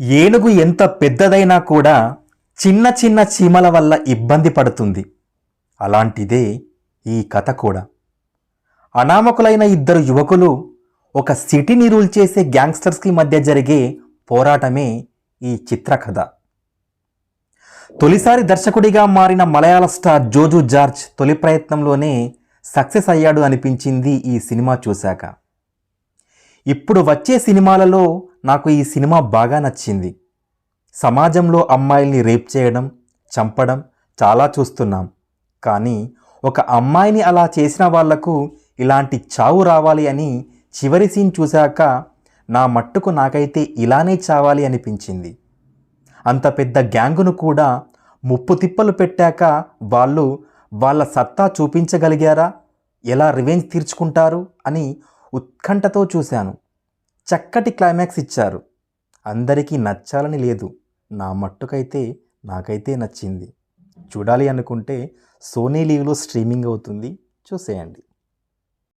ఏనుగు ఎంత పెద్దదైనా కూడా చిన్న చిన్న చీమల వల్ల ఇబ్బంది పడుతుంది. అలాంటిదే ఈ కథ కూడా. అనామకులైన ఇద్దరు యువకులు ఒక సిటీని రూల్ చేసే గ్యాంగ్స్టర్స్కి మధ్య జరిగే పోరాటమే ఈ చిత్రకథ. తొలిసారి దర్శకుడిగా మారిన మలయాళ స్టార్ జోజు జార్జ్ తొలి ప్రయత్నంలోనే సక్సెస్ అయ్యాడు అనిపించింది ఈ సినిమా చూశాక. ఇప్పుడు వచ్చే సినిమాలలో నాకు ఈ సినిమా బాగా నచ్చింది. సమాజంలో అమ్మాయిల్ని రేప్ చేయడం చంపడం చాలా చూస్తున్నాం. కానీ ఒక అమ్మాయిని అలా చేసిన వాళ్ళకు ఇలాంటి చావు రావాలి అని చివరి సీన్ చూశాక నా మట్టుకు నాకైతే ఇలానే చావాలి అనిపించింది. అంత పెద్ద గ్యాంగును కూడా ముప్పు తిప్పలు పెట్టాక వాళ్ళు వాళ్ళ సత్తా చూపించగలిగారా? ఎలా రివెంజ్ తీర్చుకుంటారు? అని ఉత్కంఠతో చూశాను. చక్కటి క్లైమాక్స్ ఇచ్చారు. అందరికీ నచ్చాలని లేదు. నా మట్టుకైతే నాకైతే నచ్చింది. చూడాలి అనుకుంటే సోనీ లీవ్లో స్ట్రీమింగ్ అవుతుంది. చూసేయండి.